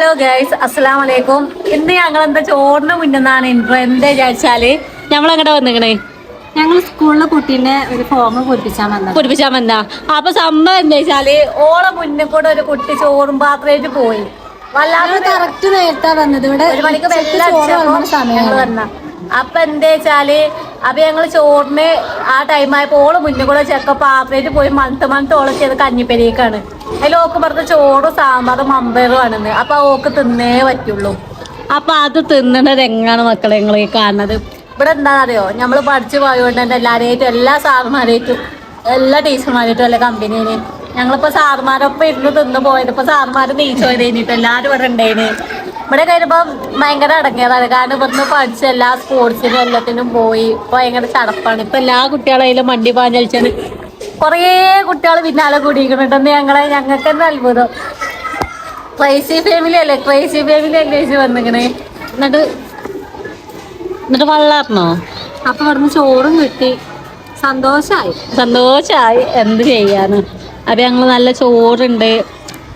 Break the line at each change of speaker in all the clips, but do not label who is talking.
Hello guys അസ്സലാം വലൈക്കും ഇന്ന് ഞങ്ങൾ എന്താ ചോറിന് മുന്നാണ് ഇൻട്രോ എന്താ വിചാരിച്ചാൽ? എങ്ങനെ വന്നിങ്ങനെ
ഞങ്ങൾ സ്കൂളിലെ കുട്ടീനെ ഒരു ഫോം പൊരിപ്പിച്ചാൽ വന്നത്.
പൊരിപ്പിച്ചാൽ വന്നാ അപ്പൊ സംഭവം എന്താ വെച്ചാൽ ഓളെ മുന്നിൽ കൂടെ ഒരു കുട്ടി ചോറും പാത്രമായിട്ട് പോയി. വല്ലാതെ
കറക്റ്റ് നേരത്തെ വന്നത്. ഇവിടെ
ഒരു മണിക്ക് വെള്ളം വന്ന. അപ്പൊ എന്താ വെച്ചാൽ അപ്പൊ ഞങ്ങൾ ചോറിന് ആ ടൈം ആയപ്പോ ഓൾ മുന്നേ കൂടെ ചെക്ക പാത്രമായിട്ട് പോയി മന്ത് മന്ത് ഓൾ ചെയ്ത് കഞ്ഞിപ്പരിയേക്കാണ് അതിൽ ഓക്ക് പറഞ്ഞ ചോറും സാമ്പാറും മമ്പയറും ആണെന്ന്. അപ്പൊ ആ ഓക്ക് തിന്നേ പറ്റുള്ളൂ. അപ്പൊ അത് തിന്നണത് എങ്ങാണ് മക്കളെ നിങ്ങൾ ഈ കാണുന്നത്? ഇവിടെ എന്താണെന്നറിയോ? അറിയോ നമ്മൾ പഠിച്ചു പോയതുകൊണ്ട് തന്നെ എല്ലാവരെയായിട്ടും എല്ലാ സാറുമാരേറ്റും എല്ലാ ടീച്ചർമാരായിട്ടും എല്ലാ കമ്പനിയിൽ ഞങ്ങളിപ്പോ സാറുമാരൊപ്പം ഇരുന്ന് തിന്ന് പോയത്. ഇപ്പൊ സാറുമാര് നീച്ചു പോയത് കഴിഞ്ഞിട്ട് എല്ലാരും ഇവിടെ ഉണ്ടായിന് ഇവിടെ കഴിയുമ്പോ ഭയങ്കര അടങ്ങിയതാണ് കാരണം ഇവിടുന്ന് പഠിച്ച എല്ലാ സ്പോർട്സിനും എല്ലാത്തിനും പോയി. ഭയങ്കര ചടപ്പാണ്. ഇപ്പൊ എല്ലാ കുട്ടികളായാലും മണ്ടി പാഞ്ഞളിച്ചാണ് കുറേ കുട്ടികൾ പിന്നാലെ കൂടിയിരിക്കണുണ്ടെന്ന് ഞങ്ങളെ ഞങ്ങൾക്ക് തന്നെ അത്ഭുതം. ക്രൈസി ഫാമിലി അല്ലേ? ക്രൈസി ഫാമിലി അന്വേഷിച്ച് വന്നിങ്ങനെ എന്നിട്ട് എന്നിട്ട് വള്ളാർന്നോ?
അപ്പൊ ഇവിടുന്ന് ചോറും കിട്ടി. സന്തോഷായി.
സന്തോഷായി. എന്ത് ചെയ്യാന്ന് അപ്പൊ ഞങ്ങൾ നല്ല ചോറുണ്ട്.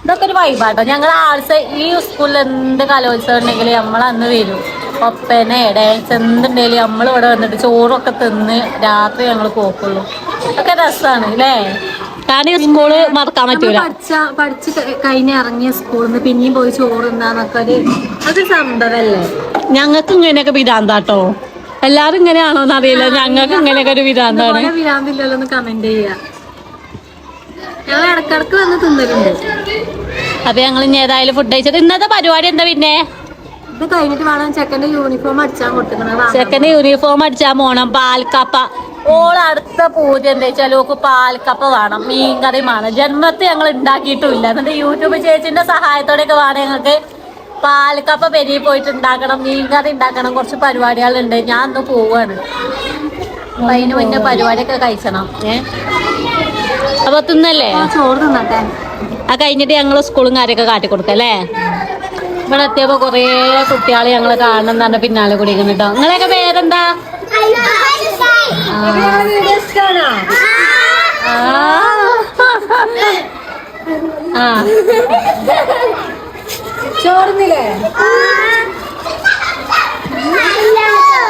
ഇതൊക്കെ ഒരു വൈബാട്ടോ ഞങ്ങൾ ആർട്സ് ഈ സ്കൂളിൽ എന്ത് കലോത്സവം ഉണ്ടെങ്കിൽ നമ്മൾ അന്ന് വരും. ഒപ്പനെ ഡാൻസ് എന്തുണ്ടെങ്കിലും നമ്മൾ ഇവിടെ വന്നിട്ട് ചോറൊക്കെ തിന്ന് രാത്രി ഞങ്ങൾ പോക്കുള്ളൂ. ഒക്കെ രസമാണ് അല്ലേ കാരണം ഈ സ്കൂൾ മറക്കാൻ പറ്റൂല.
പഠിച്ച പഠിച്ച് കഴിഞ്ഞ ഇറങ്ങിയ സ്കൂളിൽ നിന്ന് പിന്നെയും പോയി ചോറ് തിന്നാന്നൊക്കെ ഒരു അതൊരു സംഭവല്ലേ?
ഞങ്ങൾക്ക് ഇങ്ങനെയൊക്കെ വിരാന്താട്ടോ. എല്ലാരും ഇങ്ങനെയാണോന്ന് എന്നറിയില്ല ഞങ്ങൾക്ക് ഇങ്ങനെയൊക്കെ ഒരു വിരാന്താണ്.
വിരാന്തില്ലല്ലോ എന്ന് കമന്റ് ചെയ്യാ. ഞങ്ങൾ ഇടക്കിടക്ക് വന്ന് തിന്നലുണ്ട്.
അപ്പൊ ഞങ്ങൾ ഇനി ഏതായാലും ഫുഡ് കഴിച്ചത്. ഇന്നത്തെ പരിപാടി എന്താ പിന്നെ?
ഇത് കഴിഞ്ഞിട്ട് വേണം ചെക്കന്റെ യൂണിഫോം അടിച്ചാൻ
ചെക്കന് യൂണിഫോം അടിച്ചാ പോണം. പാൽക്കപ്പ. ഓൾ അടുത്ത പൂജ എന്താ വെച്ചാൽ ഓക്ക് പാൽക്കപ്പ വേണം. മീൻകറി വേണം. ജന്മത്തെ ഞങ്ങൾ ഉണ്ടാക്കിയിട്ടില്ല എന്നിട്ട് യൂട്യൂബ് ചേച്ചിന്റെ സഹായത്തോടെയൊക്കെ വേണം ഞങ്ങൾക്ക് പാൽക്കപ്പ പെരിയിൽ പോയിട്ട് ഉണ്ടാക്കണം മീൻകറി ഉണ്ടാക്കണം കുറച്ച് പരിപാടികളുണ്ട്. ഞാൻ ഒന്ന് പോവാണ്. അതിന് മുന്നേ പരിപാടിയൊക്കെ കഴിച്ചണം. ഏ? അപ്പൊ തിന്നല്ലേ?
ചോറ് തിന്നട്ടെ.
ആ കഴിഞ്ഞിട്ട് ഞങ്ങൾ സ്കൂളും കാര്യമൊക്കെ കാട്ടി കൊടുക്കല്ലേ അല്ലേ? ഇവിടെ എത്തിയപ്പോ കൊറേ കുട്ടികളെ ഞങ്ങൾ കാണണം എന്ന് പറഞ്ഞ പിന്നാലെ കുടിക്കുന്നു കേട്ടോ നിങ്ങളെയൊക്കെ പേരെന്താ? ആ.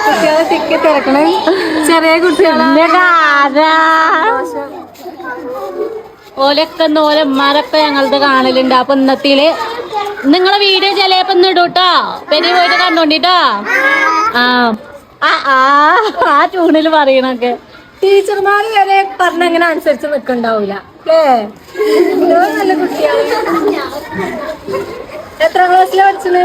കുട്ടികളെ തിരക്കണേ ചെറിയ കുട്ടികളെ.
ഓലൊക്കെ ഒന്ന് ഓലെ ഉമ്മാരൊക്കെ ഞങ്ങളത് കാണലുണ്ട്. അപ്പൊ ഇന്നത്തിൽ നിങ്ങളെ വീഡിയോ ചിലപ്പോ ഇന്ന് ഇടൂട്ടോ? പെരി പോയിട്ട് കണ്ടോണ്ടിട്ടോ? ആ. ആ ആ ട്യൂണിൽ പറയണൊക്കെ
ടീച്ചർമാര് വരെ പറഞ്ഞ അങ്ങനെ അനുസരിച്ച് നിക്കണ്ടാവൂല. നല്ല കുട്ടിയാണ്. എത്ര ക്ലാസ്സിലാ പഠിച്ചത്.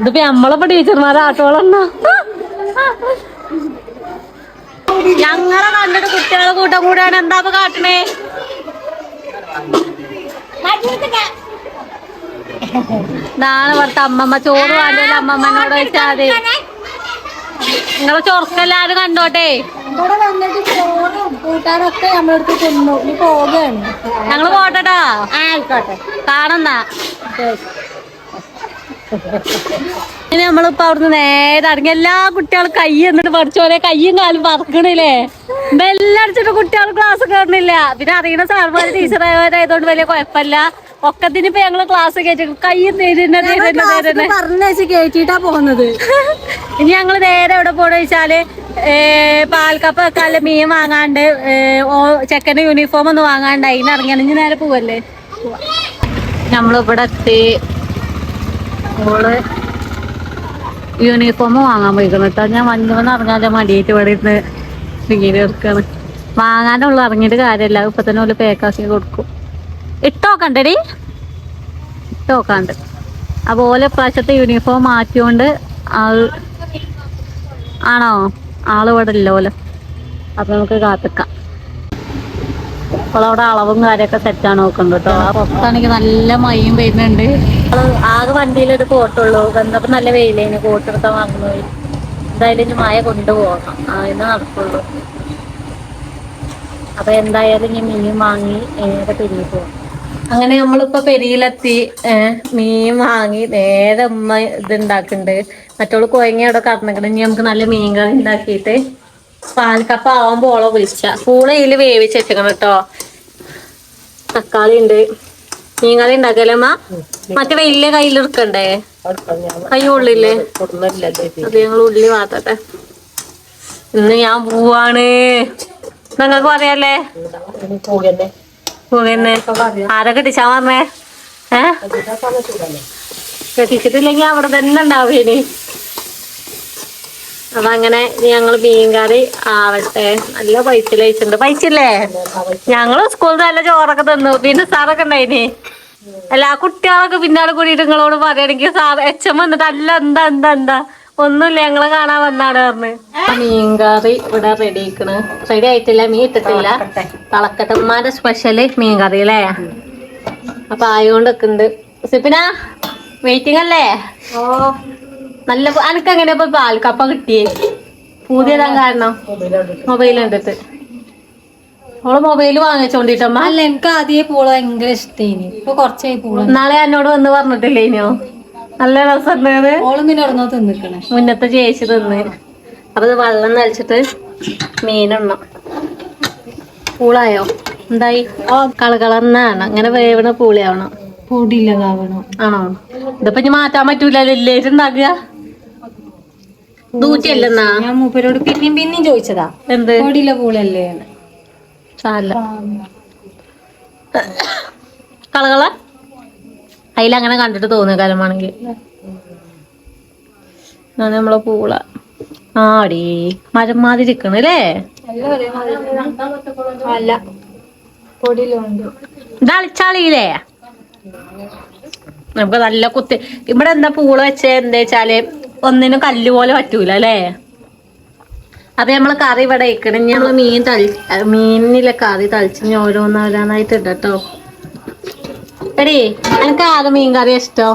ഇതിപ്പോ നമ്മളിപ്പോ ടീച്ചർമാരെ ആട്ടോളെണ്ണ. ഞങ്ങളെ കണ്ടിട്ട് കുട്ടികളെ കൂട്ടം കൂടാണ് എന്താ കാട്ടണേ? നാളെ പറഞ്ഞ അമ്മമ്മ. ചോറ് വേണ്ടല്ലോ അമ്മമ്മനോട് വെച്ചാൽ മതി. നിങ്ങളെ ചൊറക്കെല്ലാരും കണ്ടോട്ടെ?
ഇവിടെ വന്നിട്ട് ചോറും കൂട്ടാനൊക്കെ നമ്മളെടുത്ത് തിന്നു. ഇനി പോവുകയാണ്.
ഞങ്ങൾ പോട്ടെട്ടാ. ആയിക്കോട്ടെ. കാണുന്ന. ഇനി നമ്മളിപ്പോ അവിടുന്ന് നേരെ ഇറങ്ങി എല്ലാ കുട്ടികളും കൈ എന്നിട്ട് പഠിച്ചോലെ കൈയും കാലും പറക്കണില്ലേ? ബെല്ലടിച്ചിട്ട് കുട്ടികൾ ക്ലാസ് കയറണില്ല പിന്നെ അറിയണ സാർമാര് ടീച്ചറായവരായതുകൊണ്ട് വലിയ കുഴപ്പമില്ല. ഒക്കത്തിന് ഇപ്പൊ ഞങ്ങൾ ക്ലാസ് കയറ്റി കൈ തരുന്ന തരുന്ന തരുന്ന
പറഞ്ഞേച്ച് കേറ്റിട്ടാ പോകുന്നത്
ഇനി ഞങ്ങൾ നേരെ എവിടെ പോണെന്ന് വെച്ചാൽ ഏ, പാൽക്കപ്പ വെക്കാൽ മീൻ വാങ്ങാണ്ട് ചെക്കന്റെ യൂണിഫോം ഒന്ന് വാങ്ങാണ്ട് അതിന് ഇറങ്ങിയാണ്. ഇനി നേരെ പോവല്ലേ? നമ്മളിവിടെ എത്തി. ഓൾ യൂണിഫോം വാങ്ങാൻ പോയിക്കണം കേട്ടോ ഞാൻ വന്നുവെന്ന് ഇറങ്ങാതെ മടിയിട്ട് ഇവിടെ ഇരുന്ന് ഇങ്ങനെ എടുക്കാണ് വാങ്ങാനുള്ള ഇറങ്ങിയിട്ട് കാര്യമില്ല. ഇപ്പൊ തന്നെ ഓൽ പേക്കാക്കി കൊടുക്കും. ഇട്ടോക്കണ്ടടി ഇട്ടോക്കാണ്ട് അപ്പൊ ഓലെ പ്രാവശ്യത്തെ യൂണിഫോം മാറ്റിയോണ്ട് ആൾ ആണോ? ആൾ ഇവിടെ ഇല്ല ഓല. അപ്പൊ നമുക്ക് കാത്തിക്കാം. അപ്പോൾ അവിടെ അളവും കാര്യമൊക്കെ സെറ്റാണ് നോക്കുന്നത് കേട്ടോ ആ പുറത്താണെങ്കിൽ നല്ല മയും വരുന്നുണ്ട് ആകെ വണ്ടിയിലൊരു കോട്ടുള്ളൂ വന്നപ്പോ നല്ല വെയിലേന്. കോട്ട് എടുക്കാൻ വാങ്ങുന്നു എന്തായാലും ഇനി മായ കൊണ്ടുപോകണം. അതിന് നടക്കുള്ളൂ. അപ്പൊ എന്തായാലും ഇനി മീൻ വാങ്ങി നേരെ പെരിയിൽ പോകും അങ്ങനെ നമ്മളിപ്പോ പെരിയിലെത്തി. മീൻ വാങ്ങി നേരെ ഉമ്മ ഇത് ഉണ്ടാക്കുന്നുണ്ട് മറ്റോൾ കോയങ്ങ അവിടെ കറന്നിട്ട് ഇനി നമുക്ക് നല്ല മീൻ കറി ഉണ്ടാക്കിയിട്ട് പാൽക്കപ്പ ആവുമ്പോ ഓളെ വിളിച്ച. പൂള വെച്ചേക്കണം കേട്ടോ. തക്കാളി ഉണ്ട് കറി ഉണ്ടാക്കലമ്മ മറ്റേ വലിയ കയ്യിലെടുക്കണ്ടേ കൈ ഉള്ളില്ലേ അത് ഞങ്ങൾ ഉള്ളി മാത്തട്ടെ ഇന്ന് ഞാൻ പോവാണ്. നിങ്ങക്ക് പറയാല്ലേ? പോകന്നെ. ആരെ കെട്ടിച്ചാ പറഞ്ഞേ ഏ? കെട്ടിച്ചിട്ടില്ലെങ്കി അവിടെ തന്നെ ഉണ്ടാവും ഇനി അപ്പൊ അങ്ങനെ ഞങ്ങൾ മീൻകറി ആവട്ടെ. നല്ല പൈസ കഴിച്ചിട്ടുണ്ട് പൈസല്ലേ ഞങ്ങൾ സ്കൂളിൽ നല്ല ചോറൊക്കെ തന്നു. പിന്നെ സാറൊക്കെ ഉണ്ടായിനി. അല്ല ആ കുട്ടികളൊക്കെ പിന്നാലെ കൂടിയിട്ട് നിങ്ങളോട് പറയണെങ്കിൽ സാർ എച്ച് എം വന്നിട്ട് അല്ല എന്താ എന്താ എന്താ? ഒന്നുമില്ല ഞങ്ങളെ കാണാൻ വന്നാണ് പറഞ്ഞ്. മീൻകറി ഇവിടെ റെഡി ആക്കണ് റെഡി ആയിട്ടില്ല മീൻ ഇട്ടിട്ടില്ല. തളക്കട്ടെ ഉമ്മാന്റെ സ്പെഷ്യൽ മീൻകറി അല്ലേ? അപ്പൊ ആയോണ്ട് നിക്കുന്നുണ്ട്. സിപ്പിന വെയിറ്റിംഗ് അല്ലേ? ഓ. നല്ല അനക്ക് എങ്ങനെ ഇപ്പൊ പാൽക്കപ്പ കിട്ടിയേ? പുതിയതാ കാരണം മൊബൈൽ കണ്ടിട്ട് ഓൾ മൊബൈൽ വാങ്ങിച്ചോണ്ടിട്ടമ്മ.
അല്ല എനിക്ക് ആദ്യമേ പൂള ഭയങ്കര ഇഷ്ടേനി ഇപ്പൊ കുറച്ചായി പൂള.
നാളെ എന്നോട് വന്ന് പറഞ്ഞിട്ടില്ലേ ഇനിയോ നല്ല രസം
ഓളും പിന്നെ ഇടന്നോ തിന്നിക്കണേ.
മുന്നത്തെ ചേച്ചി തിന്ന്. അപ്പൊ ഇത് വെള്ളം നനച്ചിട്ട് മീനെണ്ണം പൂളായോ? എന്തായി? കളകളന്നാണ് അങ്ങനെ വേവണ പൂളിയാവണം.
പൊടിയില്ലതാവണം
ആണോ? ഇതിപ്പോ ഇനി മാറ്റാൻ പറ്റൂലല്ലോ. ഇല്ലേറ്റ് ഉണ്ടാക്കുക
ഞാൻ മൂപ്പരോട് പിന്നെയും പിന്നെയും ചോദിച്ചതാ.
എന്ത്?
പൊടിയില്ല പൂളല്ലേ
സാല കളകള അതിലങ്ങനെ കണ്ടിട്ട് തോന്നുക കാലമാണെങ്കിൽ നമ്മളെ പൂള. ആടി മരം മാതിരി ഇരിക്കണ അല്ലേ ഇതളിച്ചാളിയില്ലേ നമുക്ക് നല്ല കുത്തി ഇവിടെ എന്താ പൂള വെച്ചേ? എന്താ വെച്ചാൽ ഒന്നിനും കല്ല് പോലെ പറ്റൂല അല്ലേ അപ്പൊ നമ്മൾ കറി ഇവിടെ ഇക്കണം നമ്മൾ മീൻ തളി മീനിലെ കറി തളിച്ച് ഓരോന്നോരോന്നായിട്ടുണ്ട് ഓരോന്നോരോന്നായിട്ട് ഇടട്ടോ എടീ എനിക്ക് ആകെ മീൻ കറി ഇഷ്ടോ?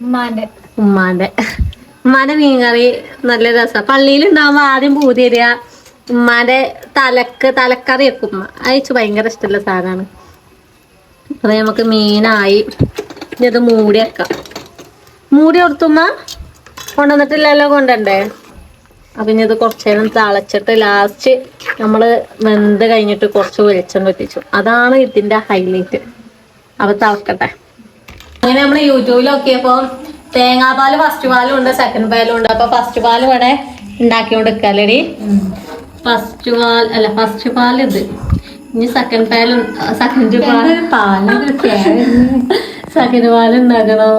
ഉമ്മാന്റെ.
ഉമ്മാന്റെ. ഉമ്മാന്റെ മീൻ കറി നല്ല രസാ. പള്ളിയിൽ ഉണ്ടാവുമ്പോ ആദ്യം പൂതി തരിക. ഉമ്മാന്റെ തലക്ക് തലക്കറി വെക്കും. ഉമ്മ അയച്ചു ഭയങ്കര ഇഷ്ടമുള്ള സാധനമാണ്. അപ്പൊ നമുക്ക് മീനായി ഇനി അത് മൂടി വെക്കാം. മൂടി കൊടുത്തുമ്മ കൊണ്ടുവന്നിട്ടില്ലല്ലോ കൊണ്ടണ്ടേ അപ്പൊ ഇനി ഇത് കുറച്ച് നേരം തിളച്ചിട്ട് ലാസ്റ്റ് നമ്മൾ വെന്ത് കഴിഞ്ഞിട്ട് കുറച്ച് വെളിച്ചം കെട്ടിച്ചു അതാണ് ഇതിന്റെ ഹൈലൈറ്റ് അപ്പൊ തിളക്കട്ടെ. അങ്ങനെ നമ്മൾ യൂട്യൂബിൽ നോക്കിയപ്പോ തേങ്ങാപ്പാൽ ഫസ്റ്റ് പാലും ഉണ്ട് സെക്കൻഡ് പാലും ഉണ്ട്. അപ്പൊ ഫസ്റ്റ് പാൽ ഇവിടെ ഉണ്ടാക്കിക്കൊണ്ട് കൊടുക്കാലടി ഫസ്റ്റ് പാൽ അല്ല ഫസ്റ്റ് പാൽ ഇത്. ഇനി സെക്കൻഡ് പാലും സെക്കൻഡ് പാൽ സെക്കൻഡ് പാൽ ഉണ്ടാക്കണം.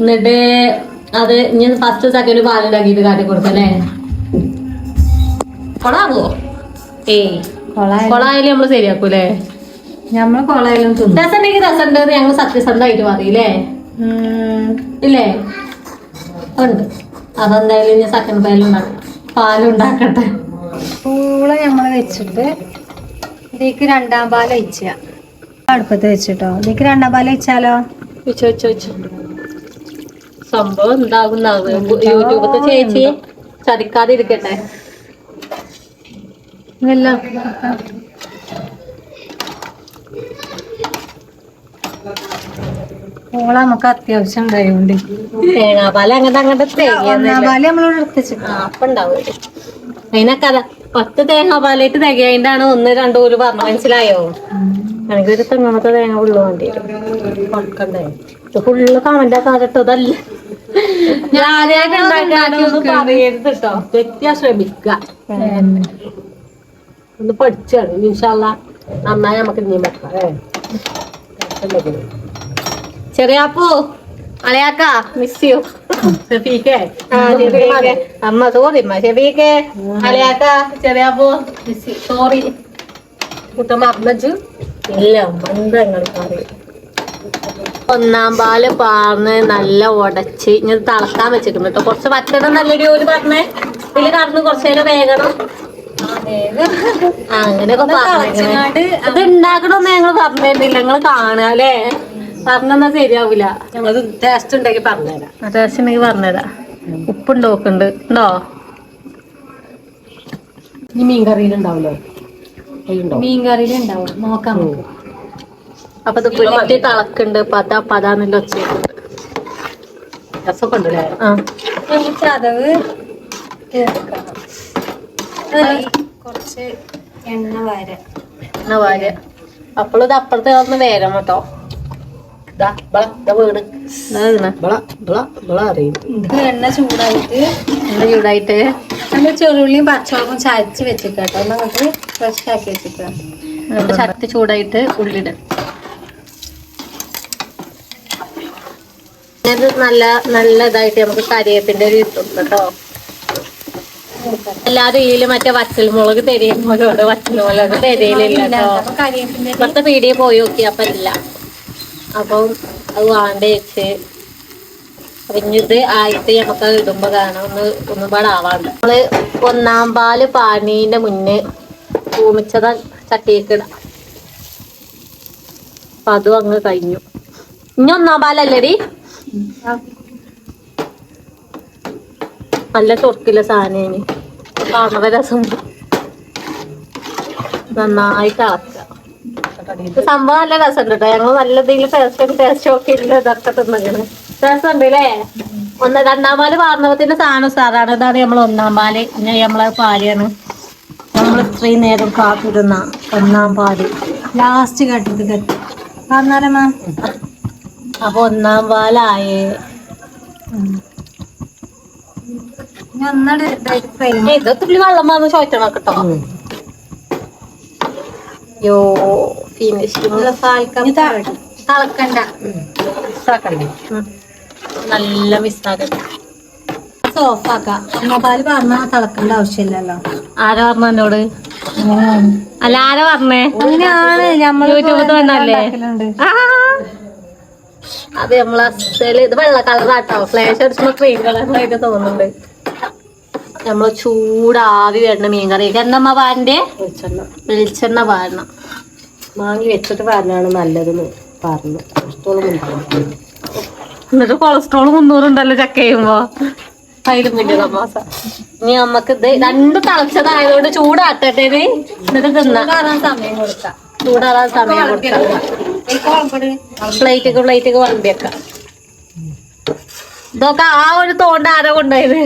എന്നിട്ട് അത് ഞാൻ ഫസ്റ്റ് സെക്കൻഡ് പാലുണ്ടാക്കിയിട്ട് കാട്ടി കൊടുക്കല്ലേ കൊളാവോ? ഏയ് കൊളായാലും നമ്മൾ ശരിയാക്കൂലേ?
ഞമ്മൾ കൊളായാലും തിന്നു.
രസം ഉണ്ടെങ്കിൽ രസം ഉണ്ട് ഞങ്ങൾ സത്യസന്ധമായിട്ട് പറയില്ലേ ഇല്ലേ? ഉണ്ട് അതെന്തായാലും ഞാൻ സെക്കൻഡ് പാലുണ്ടാക്കും പാലുണ്ടാക്കട്ടെ
പൂള ഞമ്മൾ വെച്ചിട്ട് ഇതേക്ക് രണ്ടാം പാൽ അടുപ്പത്ത് വെച്ചിട്ടോ? ഇതേക്ക് രണ്ടാം പാൽ ഒഴിച്ചാലോ?
വെച്ചോ വെച്ച് വെച്ച് സംഭവം എന്താകും യൂട്യൂബത്തെ ചേച്ചി ചതിക്കാതിരിക്കട്ടെ.
ഇതെല്ലാം. പൂള നമുക്ക് അത്യാവശ്യം ഉണ്ടായോണ്ട്.
തേങ്ങാപ്പാൽ അങ്ങോട്ട് അങ്ങോട്ട്
ഒന്നാം
തേങ്ങ
പാൽ നമ്മളോട്
ഉണ്ടാവും അതിനൊക്കെ അതാ പത്ത് തേങ്ങാപ്പാലായിട്ട് തികയായിട്ടാണ് ഒന്ന് രണ്ടു പോലും പറഞ്ഞു മനസ്സിലായോ? എനിക്കൊരു തെങ്ങാമത്തെ തേങ്ങ ഉള്ളു വേണ്ടി കൊടുക്കണ്ടേ ഇത് ഫുള്ള് കമന്റ് ഉണ്ടാക്കാനൊന്നും പറയരുത് കേട്ടോ തെറ്റാ ശ്രമിക്കുക ഒന്ന് പഠിച്ചാണ്. നിമിഷമല്ല നന്നായി നമുക്ക് ഇനിയും വെക്കാം ഏ. ചെറിയ അപ്പു അളയാക്ക മിസ് യു ഷെഫീക്കെ അമ്മ സോറി അമ്മ ഷെഫീക്കെ അളയാക്ക ചെറിയ അപ്പു മിസ് സോറി കുട്ടമ്മ അമ്മച്ചു ഇല്ല ബന്ധങ്ങൾ പറയും. ഒന്നാം പാൽ പാർന്ന് നല്ല ഉടച്ച് ഇനി തളക്കാൻ വെച്ചിട്ടുണ്ട് കേട്ടോ കുറച്ച് പറ്റണം നല്ല ജോലി പറഞ്ഞേ? ഇതിൽ കടന്ന് കുറച്ച് നേരം വേഗണം അങ്ങനെയൊക്കെ പറഞ്ഞേക്കണേ. ഇത് ഉണ്ടാക്കണമെന്ന് ഞങ്ങൾ പറഞ്ഞിരുന്നില്ല. ഞങ്ങൾ കാണുക അല്ലേ? പറഞ്ഞെന്നാ ശരിയാവൂല. ടേസ്റ്റ് ഉണ്ടെങ്കിൽ പറഞ്ഞുതരാം. ടേസ്റ്റ് ഉണ്ടെങ്കിൽ പറഞ്ഞുതരാം. ഉപ്പുണ്ട് നോക്കുന്നുണ്ട് ഉണ്ടോ?
ഈ മീൻ കറിയിൽ ഉണ്ടാവില്ലേ
മീൻ നോക്കാം. നമുക്ക്
അപ്പൊ ഇത് തിളക്കുണ്ട്. പത പതാന്നില്ല ഒച്ച
രസമൊക്കെ ഉണ്ടല്ലേ
ആ.
ചതവ് കുറച്ച് എണ്ണ വാര.
എണ്ണ അപ്പുറത്തെ ഒന്ന് വേഗം കേട്ടോ
എണ്ണ ചൂടായിട്ട്
എണ്ണ ചൂടായിട്ട്.
നമ്മൾ ചെറുള്ളിയും പച്ചമുളകും ചതച്ച് വെച്ചിട്ടോ നമുക്ക് ഫ്രഷ് ആക്കി വെച്ചിട്ടോ.
ചട്ടി ചൂടായിട്ട് ഉള്ളിട. ഇത് നല്ല നല്ല ഇതായിട്ട് നമുക്ക് കരിയത്തിന്റെ ഒരു ഇട്ടുണ്ട് കേട്ടോ. എല്ലാരും ഇതിൽ മറ്റേ വച്ചൽ മുളക് വറ്റൽമുളക് തെരയിലില്ല കേട്ടോ.
അപ്പൊ കരിവേപ്പിന്റെ
ഇവിടുത്തെ പീടിയെ പോയി നോക്കി അപ്പൊ ഇല്ല അപ്പം അത് വാണ്ട വെച്ച്. അറിഞ്ഞിട്ട് ആയിട്ട് നമുക്ക് അത് ഇടുമ്പോ കാണാം. ഒന്ന് ഒന്നും പാടെ ആവാണ്ട് നമ്മൾ ഒന്നാം പാൽ പാനീന്റെ മുന്നേ ഭൂമിച്ചത ചട്ടിയൊക്കെ ഇടാം. അപ്പൊ അതും അങ്ങ് കഴിഞ്ഞു. ഇനി ഒന്നാം പാലല്ലേടി നല്ല തുറക്കില്ല സാധനം കാണുന്ന രസം. നന്നായിട്ട് ഇളക്കുക ഇത് സംഭവം നല്ല രസം കേട്ടോ. ഞങ്ങൾ നല്ല എന്തെങ്കിലും ടേസ്റ്റ് ടേസ്റ്റ് ഒക്കെ ഇല്ല ഇതൊക്കെ തിന്നങ്ങനെ രസമുണ്ട് അല്ലേ ഒന്ന് രണ്ടാം പാൽ പാർന്നവത്തിന്റെ സാധനം സാറാണ് ഇതാണ് നമ്മൾ ഒന്നാം പാൽ. പിന്നെ നമ്മളെ പാലാണ് നമ്മൾ ഇത്രയും നേരം കാത്തിരുന്ന ഒന്നാം പാൽ.
ലാസ്റ്റ് കട്ടിട്ട് കത്തി പറഞ്ഞാലമ്മ
അപ്പൊ ഒന്നാം പാലായേ.
ഇനി ഒന്നട് ഇതായിട്ട് കഴിഞ്ഞു.
ഏ, ഇത് തുള്ളി വെള്ളം വന്ന് ചോദിച്ചണം കേട്ടോ. യോ ഫിനിഷിംഗ് തിളക്കണ്ട.
മിസ്സാക്കണ്ടേ?
നല്ല മിസ്സാകണ്ട
സോഫാക്കാം മൊബൈൽ പറഞ്ഞാൽ തിളക്കേണ്ട ആവശ്യമില്ലല്ലോ.
ആരാ പറഞ്ഞ എന്നോട്? അല്ല ആരാ പറഞ്ഞേ?
അങ്ങനെയാണ് നമ്മൾ
യൂട്യൂബിൽ വന്നല്ലേ ആ. അത് നമ്മളെ ഇത് വെള്ള കളറാട്ടോ ഫ്ലാഷ് അടിച്ചുള്ള ക്രീം കളറിലായിട്ട് തോന്നുന്നുണ്ട്. നമ്മൾ ചൂടാവി വരുന്ന മീൻ കറി എന്നമ്മ
വെളിച്ചെണ്ണ.
വെളിച്ചെണ്ണ പാരണം.
വാങ്ങി വെച്ചിട്ട് വാരനാണ് നല്ലതെന്ന് പറഞ്ഞു. കൊളസ്ട്രോൾ
എന്നിട്ട് കൊളസ്ട്രോൾ മുന്നൂറുണ്ടല്ലോ ചക്ക ചെയ്യുമ്പോ. അതിലും വലിയ തമാസ ഇനി നമുക്ക് ഇത് രണ്ട് തിളച്ചതായതുകൊണ്ട് ചൂടാട്ടട്ടെ ഇത്. എന്നിട്ട്
തിന്നാൻ സമയം കൊടുക്കാം.
ചൂടാറാൻ സമയം കൊടുക്കാം. പ്ലേറ്റൊക്കെ പ്ലേറ്റൊക്കെ വിളമ്പിയേക്കാം. ഇതൊക്കെ ആ ഒരു തോണ്ട ആരോ കൊണ്ടുപോയത്?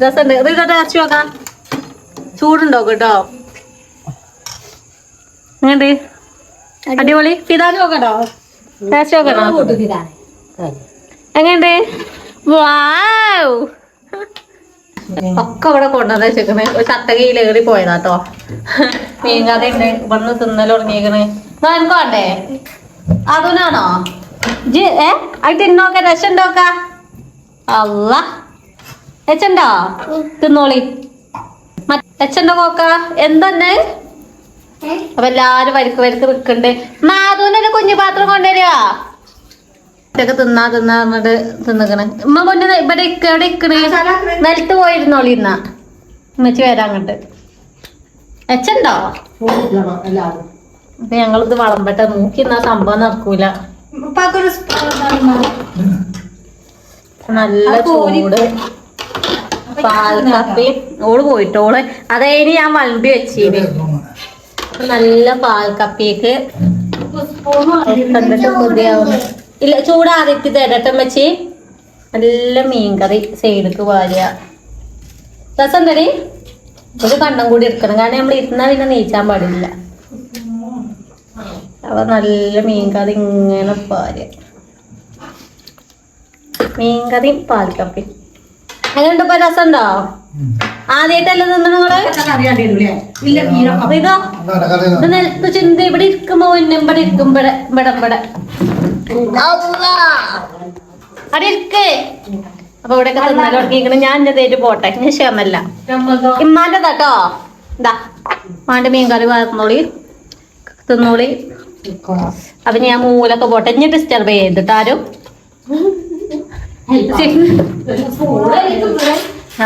രസമുണ്ട്. ഇത് കേട്ടോ ഇറച്ചി നോക്കാം. ചൂടുണ്ടോ കേട്ടോ? എങ്ങണ്ട് അടിപൊളി. പിതാന് നോക്കട്ടോ. ടേസ്റ്റ് നോക്കണോ എങ്ങണ്ട് വാവ്! ഒക്കെ ഇവിടെ കൊണ്ടുവന്ന വെച്ചേക്കണ്. ഒരു ചട്ടകയിൽ ഏറി പോയതാട്ടോ. മീൻ കറി ഉണ്ട് ഇവിടുന്ന് തിന്നൽ തുടങ്ങിയേക്കണ്. എനിക്ക് അതുനാണോ ജി ഏ? അത് തിന്നോക്ക രസമുണ്ടോക്ക അല്ല എച്ചണ്ടോ തിന്നോളി. രസമുണ്ടോ നോക്ക എന്തെന്നെ? അപ്പൊ എല്ലാരും വരിക്ക് വരിക്ക് നിക്കണ്ട്. മാധുവിന്റെ കുഞ്ഞു പാത്രം കൊണ്ടുവരിക. തിന്നാ തിന്നാ പറഞ്ഞിട്ട് തിന്നിക്കണ്. ഉമ്മ പൊന്നു ഇവിടെ ഇക്ക ഇവിടെ ഇക്കണ്. നിലത്ത് പോയിരുന്നോളി ഇന്നാ. ഉമ്മച്ചി വരാൻ അങ്ങോട്ട്. എച്ചണ്ടോ അപ്പൊ ഞങ്ങളിത് വളമ്പട്ടെ. നോക്കി എന്നാ സംഭവം നടക്കൂല. നല്ല ചൂട്. പാൽ കപ്പി. ഓൾ പോയിട്ടോൾ അതേനി ഞാൻ വളമ്പി വെച്ചീന്. നല്ല പാൽക്കപ്പിക്ക് കണ്ടിട്ട് കൊതിയാവുന്നു ഇല്ല ചൂടാറിയിട്ട് തരട്ടെ വെച്ചി നല്ല മീൻകറി സൈഡിക്ക് വാരുക. രസം തടി ഒരു കണ്ണം കൂടി എടുക്കണം. കാരണം നമ്മൾ ഇരുന്നാ പിന്നെ നീച്ചാൻ പാടില്ല. അപ്പൊ നല്ല മീൻകറി ഇങ്ങനെ പാരി. മീൻകറിയും പാൽക്കപ്പി അങ്ങനെയുണ്ട് ഇപ്പൊ രസമുണ്ടോ? ആദ്യമായിട്ടല്ലേ നിന്ന് നിങ്ങൾ? നിനക്ക് ഇതോ. ഇത് നിലത്ത് ചിന്ത? ഇവിടെ ഇരിക്കുമ്പോ ഇവിടെ ഇരിക്കും ഇവിടെ ഇവിടെ ഇവിടെ. അവിടെ ഇരിക്ക്. അപ്പൊ ഇവിടെയൊക്കെ തിന്നാലും തുടങ്ങിയിരിക്കണ. ഞാൻ എന്റെ തേര് പോട്ടെ. ഞാൻ ക്ഷമല്ല ഇമ്മാന്റെ തട്ടോ ഇതാ. മാന്റെ മീൻകറി വളർന്നോളി തിന്നോളി. അപ്പൊ ഞാൻ മൂലൊക്കെ പോട്ടെ. ഇനി ഡിസ്റ്റർബ് ചെയ്തിട്ടാരും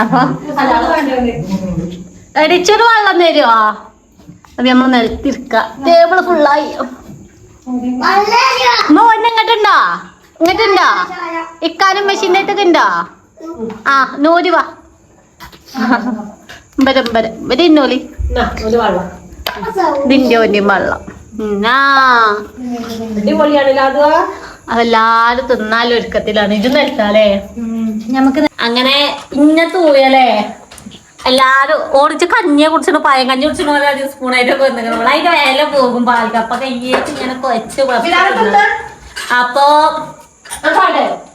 അപ്പൊ അടിച്ചൊരു വെള്ളം തരുമോ അത് നമ്മൾ നിലത്തിരിക്ക. ടേബിൾ ഫുള്ളായി അമ്മ ഒന്നെ ഇങ്ങോട്ടുണ്ടോ? ഇങ്ങോട്ടുണ്ടോ? ഇക്കാനും മെഷീന്റെ അടുത്തൊക്കെ ഉണ്ടോ? ആ നൂര് വാ. ഇമ്പരം ഇമ്പരം ഇവർ ഇന്നോലി ഇതിന്റെ ഒന്നും വെള്ളം. അതെല്ലാരും തിന്നാലും ഒരുക്കത്തിലാണ്. ഇത് നിലത്താലേ
നമുക്ക്
അങ്ങനെ ഇങ്ങനത്തെ ഊയല്ലേ എല്ലാരും ഓടിച്ച് കഞ്ഞിയെ കുടിച്ചിട്ട് പയം കഞ്ഞി കുടിച്ചിട്ട് അധികം സ്പൂണായിട്ടൊക്കെ വന്നിരിക്കണം അതിന്റെ വില പോകും പാൽക്കപ്പ കയ്യേറ്റ് ഇങ്ങനെ കൊച്ചു അപ്പോ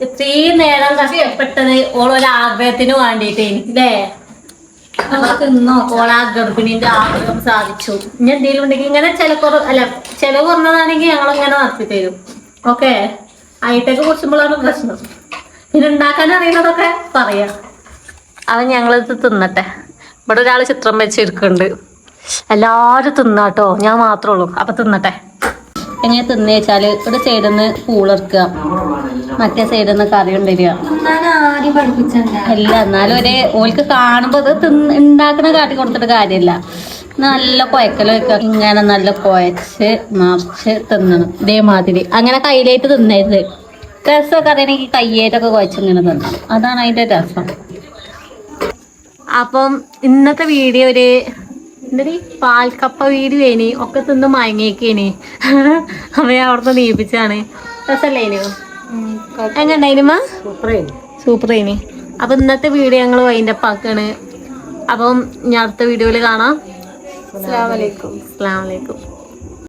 ഇത്രയും നേരം കഷ്ടപ്പെട്ടത് ഓളൊരാഗ്രഹത്തിന് വേണ്ടിട്ട് ഇന്നോ ഓളാ ഗർഭിണിന്റെ ആഗ്രഹം സാധിച്ചു. ഇനി എന്തെങ്കിലും ഉണ്ടെങ്കിൽ ഇങ്ങനെ ചിലക്കുറ അല്ല ചെലവ് കുറഞ്ഞതാണെങ്കിൽ ഞങ്ങൾ ഇങ്ങനെ നടത്തി തരും. ഓക്കെ? ഹൈടെക് കുറിച്ചുമ്പോഴാണ് പ്രശ്നം. പിന്നെ ഉണ്ടാക്കാൻ അറിയുന്നതൊക്കെ പറയാം. അത് ഞങ്ങളിത് തിന്നട്ടെ. ഇവിടെ ഒരാൾ ചിത്രം വെച്ചിരിക്കുന്നുണ്ട് എല്ലാരും തിന്നാട്ടോ. ഞാൻ മാത്രമേ ഉള്ളൂ. അപ്പൊ തിന്നട്ടെ. എങ്ങനെ തിന്നു വെച്ചാൽ ഒരു സൈഡിൽ നിന്ന് പൂളർക്കുക. മറ്റേ സൈഡിൽ നിന്ന് കറി കൊണ്ടുവരിക.
പഠിപ്പിച്ചിട്ടുണ്ട്
അല്ല എന്നാലും ഒരു ഓൾക്ക് കാണുമ്പോൾ അത് തിന്ന് ഉണ്ടാക്കണ കാട്ടി കൊടുത്തിട്ട് കാര്യമില്ല നല്ല കുഴക്കൽ വെക്കുക ഇങ്ങനെ നല്ല കുഴച്ച് മറിച്ച് തിന്നണം. ഇതേമാതിരി. അങ്ങനെ കയ്യിലേറ്റ് തിന്നരുത്. രസമൊക്കെ അറിയണമെങ്കിൽ കയ്യേറ്റൊക്കെ കുഴച്ച് ഇങ്ങനെ തിന്നണം. അതാണ് അതിന്റെ രസം. അപ്പം ഇന്നത്തെ വീഡിയോ ഒരു എന്തടി പാൽക്കപ്പ വീഡിയോ ഇനി ഒക്കെ തിന്ന് മയങ്ങിയേക്കേനി. അമ്മയെ അവിടുന്ന് നീപ്പിച്ചാണ് രസല്ലേനു എങ്ങണ്ടായിനുമാ സൂപ്പർ ഇനി അപ്പൊ ഇന്നത്തെ വീഡിയോ ഞങ്ങൾ വൈൻഡ് അപ്പ് ആക്കാണ്. അപ്പം ഞാൻ അടുത്ത വീഡിയോയിൽ കാണാം. അസ്സാം വലൈക്കും അസ്സാം വലൈക്കും